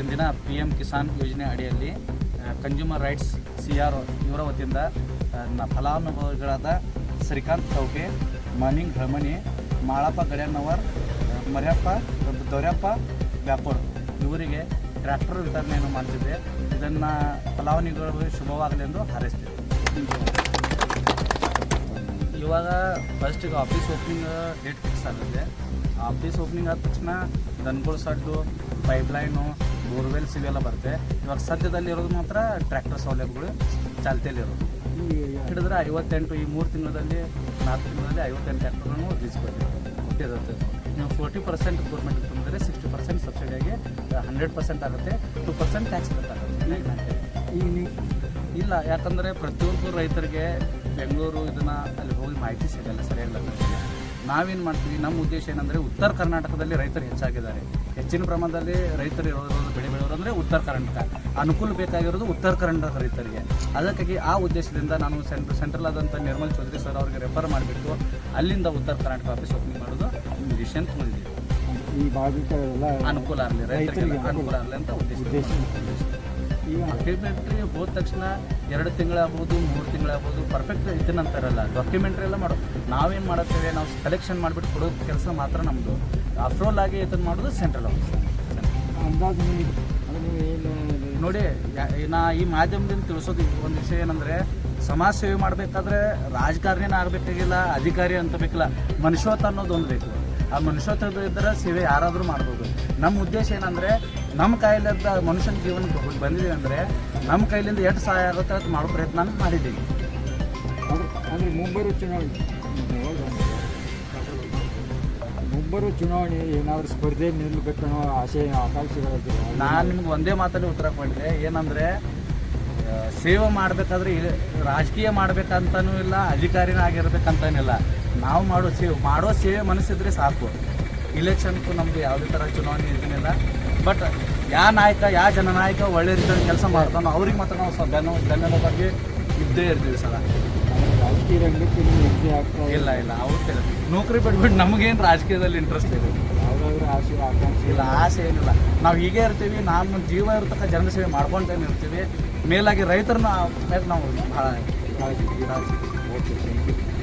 ಇವತ್ತಿನ ದಿನ P M Kisan ಯೋಜನೆ ಅಡಿಯಲ್ಲಿ ಕನ್ಸ್ಯೂಮರ್ ರೈಟ್ಸ್ ಸಿ ಆರ್ ಇವರ ವತಿಯಿಂದ ನನ್ನ ಫಲಾನುಭವಿಗಳಾದ ಶ್ರೀಕಾಂತ್ ಚೌಕೆ ಮಾನಿಂಗ್ ರಮಣಿ ಮಾಳಪ್ಪ ಗಡ್ಯಣ್ಣವರ್ ಆ, ಮರ್ಯಪ್ಪ ದೊರೆಯಪ್ಪ ವ್ಯಾಪೋರ್ ಇವರಿಗೆ ಟ್ರ್ಯಾಕ್ಟರ್ ವಿತರಣೆಯನ್ನು ಮಾಡ್ತಿದ್ದೆ. ಇದನ್ನು ಫಲಾನುಭವಿಗಳು ಶುಭವಾಗಲಿ ಎಂದು ಹಾರೈಸ್ತೀವಿ ಇವಾಗ ಫಸ್ಟ್ ಈಗ ಆಫೀಸ್ ಓಪನಿಂಗ್ ಡೇಟ್ ಫಿಕ್ಸ್ ಆಗುತ್ತೆ. ಆಫೀಸ್ ಓಪನಿಂಗ್ ಆದ ತಕ್ಷಣ ದನ್ಗಳು ಸಡ್ಡು ಪೈಪ್ಲೈನು ಬೋರ್ವೆಲ್ಸ್ ಇವೆಲ್ಲ ಬರುತ್ತೆ. ಇವಾಗ ಸದ್ಯದಲ್ಲಿ ಇರೋದು ಮಾತ್ರ ಟ್ರ್ಯಾಕ್ಟರ್ ಸೌಲಭ್ಯಗಳು ಚಾಲ್ತಿಯಲ್ಲಿರೋದು. ಹಿಡಿದ್ರೆ ಐವತ್ತೆಂಟು ಈ ಮೂರು ತಿಂಗಳಲ್ಲಿ, ನಾಲ್ಕು ತಿಂಗಳಲ್ಲಿ ಐವತ್ತೆಂಟು ಟ್ರ್ಯಾಕ್ಟರ್ಗಳನ್ನು ಕೊಟ್ಟಿರುತ್ತೆ. ಕೊಟ್ಟಿರುತ್ತೆ ನೀವು ಫೋರ್ಟಿ ಪರ್ಸೆಂಟ್ ಗೌರ್ಮೆಂಟ್ ತುಂಬಿದ್ರೆ ಸಿಕ್ಸ್ಟಿ ಪರ್ಸೆಂಟ್ ಸಬ್ಸಿಡಿಯಾಗಿ ಹಂಡ್ರೆಡ್ ಪರ್ಸೆಂಟ್ ಆಗುತ್ತೆ. ಟು ಪರ್ಸೆಂಟ್ ಟ್ಯಾಕ್ಸ್ ಕಟ್ಟಾಗುತ್ತೆ. ಇಲ್ಲ, ಯಾಕಂದರೆ ಪ್ರತಿಯೊಬ್ಬರು ರೈತರಿಗೆ ಬೆಂಗಳೂರು ಇದನ್ನು ಅಲ್ಲಿ ಹೋಗಿ ಮಾಹಿತಿ ಸಿಗಲ್ಲ, ಸರಿಯಾಗಿ ನಾವೇನು ಮಾಡ್ತೀವಿ? ನಮ್ಮ ಉದ್ದೇಶ ಏನಂದರೆ ಉತ್ತರ ಕರ್ನಾಟಕದಲ್ಲಿ ರೈತರು ಹೆಚ್ಚಾಗಿದ್ದಾರೆ. ಹೆಚ್ಚಿನ ಪ್ರಮಾಣದಲ್ಲಿ ರೈತರು ಇರೋದು ಬೆಳೆ ಅಂದರೆ ಉತ್ತರ ಕರ್ನಾಟಕ. ಅನುಕೂಲ ಬೇಕಾಗಿರೋದು ಉತ್ತರ ಕರ್ನಾಟಕ ರೈತರಿಗೆ. ಅದಕ್ಕಾಗಿ ಆ ಉದ್ದೇಶದಿಂದ ನಾನು ಸೆಂಟ್ರ್ ಸೆಂಟ್ರಲ್ ಆದಂಥ ನಿರ್ಮಲ್ ಚೌಧರಿ ಸರ್ ಅವ್ರಿಗೆ ರೆಫರ್ ಮಾಡಿಬಿಟ್ಟು ಅಲ್ಲಿಂದ ಉತ್ತರ ಕರ್ನಾಟಕ ಆಫೀಸ್ ಓಪನಿಂಗ್ ಮಾಡೋದು ಡಿಸಿಷನ್ ತೊಗೊಂಡಿದ್ದೀವಿ ಈ ಭಾಗಕ್ಕೆಲ್ಲ ಅನುಕೂಲ ಆಗಲಿ ರೈತರಿಗೆ ಅನುಕೂಲ ಆಗಲಿ ಅಂತ ಉದ್ದೇಶ. ಈಗ ಡಾಕ್ಯುಮೆಂಟ್ರಿ ಹೋದ ತಕ್ಷಣ ಎರಡು ತಿಂಗಳಾಗ್ಬೋದು ಮೂರು ತಿಂಗಳಾಗ್ಬೋದು ಪರ್ಫೆಕ್ಟ್ ಇದನ್ನಂತಾರಲ್ಲ ಡಾಕ್ಯುಮೆಂಟ್ರಿ ಎಲ್ಲ ಮಾಡೋ ನಾವೇನು ಮಾಡುತ್ತೇವೆ? ನಾವು ಕಲೆಕ್ಷನ್ ಮಾಡಿಬಿಟ್ಟು ಕೊಡೋ ಕೆಲಸ ಮಾತ್ರ ನಮ್ಮದು ಅಫ್ರೋಲ್ ಆಗಿ ಇದನ್ನು ಮಾಡೋದು ಸೆಂಟ್ರಲ್ ಆಫೀಸ್ ಅಂದಾಜು ನಿಮಗೆ ಅಂದ್ರೆ ನೀವು ಏನು ನೋಡಿ ನಾ ಈ ಮಾಧ್ಯಮದಿಂದ ತಿಳಿಸೋದು ಒಂದು ವಿಷಯ ಏನಂದರೆ ಸಮಾಜ ಸೇವೆ ಮಾಡಬೇಕಾದ್ರೆ ರಾಜಕಾರಣಿನ ಆಗಬೇಕಾಗಿಲ್ಲ ಅಧಿಕಾರಿ ಅಂತ ಬೇಕಿಲ್ಲ. ಮನುಷ್ಯತ್ವ ಅನ್ನೋದು ಒಂದು ಬೇಕು. ಆ ಮನುಷ್ಯತ್ವ ಇದ್ದರೆ ಸೇವೆ ಯಾರಾದರೂ ಮಾಡ್ಬೋದು. ನಮ್ಮ ಉದ್ದೇಶ ಏನಂದರೆ ನಮ್ಮ ಕೈಲಿದ್ದ ಮನುಷ್ಯನ ಜೀವನಕ್ಕೆ ಬಂದಿದೆ ಅಂದರೆ ನಮ್ಮ ಕೈಲಿಂದ ಎಷ್ಟು ಸಹಾಯ ಆಗುತ್ತೆ ಅದು ಮಾಡೋ ಪ್ರಯತ್ನ ಮಾಡಿದ್ದೀವಿ. ಅಂದ್ರೆ ಅಂದ್ರೆ ಮುಂಬರುವ ಚುನಾವಣೆ. ಮುಂಬರುವ ಚುನಾವಣೆ ಏನಾದರೂ ಸ್ಪರ್ಧೆ ನಿಲ್ಲಬೇಕನ್ನೋ ಆಸೆ ಆಕಾಂಕ್ಷೆಗಳಿದ್ದೀರ ನಾನು ನಿಮ್ಗೆ ಒಂದೇ ಮಾತಲ್ಲಿ ಉತ್ತರ ಕೊಟ್ಟೆ ಏನಂದರೆ ಸೇವೆ ಮಾಡಬೇಕಾದ್ರೆ ರಾಜಕೀಯ ಮಾಡ್ಬೇಕಂತನೂ ಇಲ್ಲ, ಅಧಿಕಾರಿನ ಆಗಿರ್ಬೇಕಂತನಿಲ್ಲ ನಾವು ಮಾಡೋ ಸೇವೆ ಮಾಡೋ ಸೇವೆ ಮನಸ್ಸಿದ್ರೆ ಸಾಕು. ಇಲೆಕ್ಷನ್ಗೂ ನಮ್ಮದು ಯಾವುದೇ ಥರ ಚುನಾವಣೆ ಇದನ್ನಿಲ್ಲ ಬಟ್, ಯಾ ನಾಯಕ, ಯಾ ಜನನಾಯಕ ಒಳ್ಳೆ ರೀತಿಯಲ್ಲಿ ಕೆಲಸ ಮಾಡ್ತಾನೋ, ಅವ್ರಿಗೆ ಮಾತ್ರ ನಾವು ಬೆನ್ನ ಬಗ್ಗೆ ಇದ್ದೇ ಇರ್ತೀವಿ ಅಂದ್ರೆ ರಾಜಕೀಯ ರಂಗಕ್ಕೆ ನೀವು ಹೆಜ್ಜೆ ಆಗ್ತಾ ಇಲ್ಲ ಇಲ್ಲ ಅವ್ರು ನೌಕರಿ ಬಿಟ್ಬಿಟ್ಟು ನಮಗೇನು ರಾಜಕೀಯದಲ್ಲಿ ಇಂಟ್ರೆಸ್ಟ್ ಇದೆ ಯಾವುದಾದ್ರೂ ಆಸೆ ಆಕಾಂಕ್ಷೆ ಇಲ್ಲ ಆಸೆ ಏನಿಲ್ಲ. ನಾವು ಹೀಗೆ ಇರ್ತೀವಿ ನಾನು ಜೀವ ಇರ್ತಕ್ಕ ಜನಸೇವೆ ಮಾಡ್ಕೊಂಡೇನೆ ಇರ್ತೀವಿ ಮೇಲಾಗಿ ರೈತರನ್ನ ಮೇಲೆ ನಾವು ಭಾಳ ಕಾಳಜಿ ಕಾಳಜಿ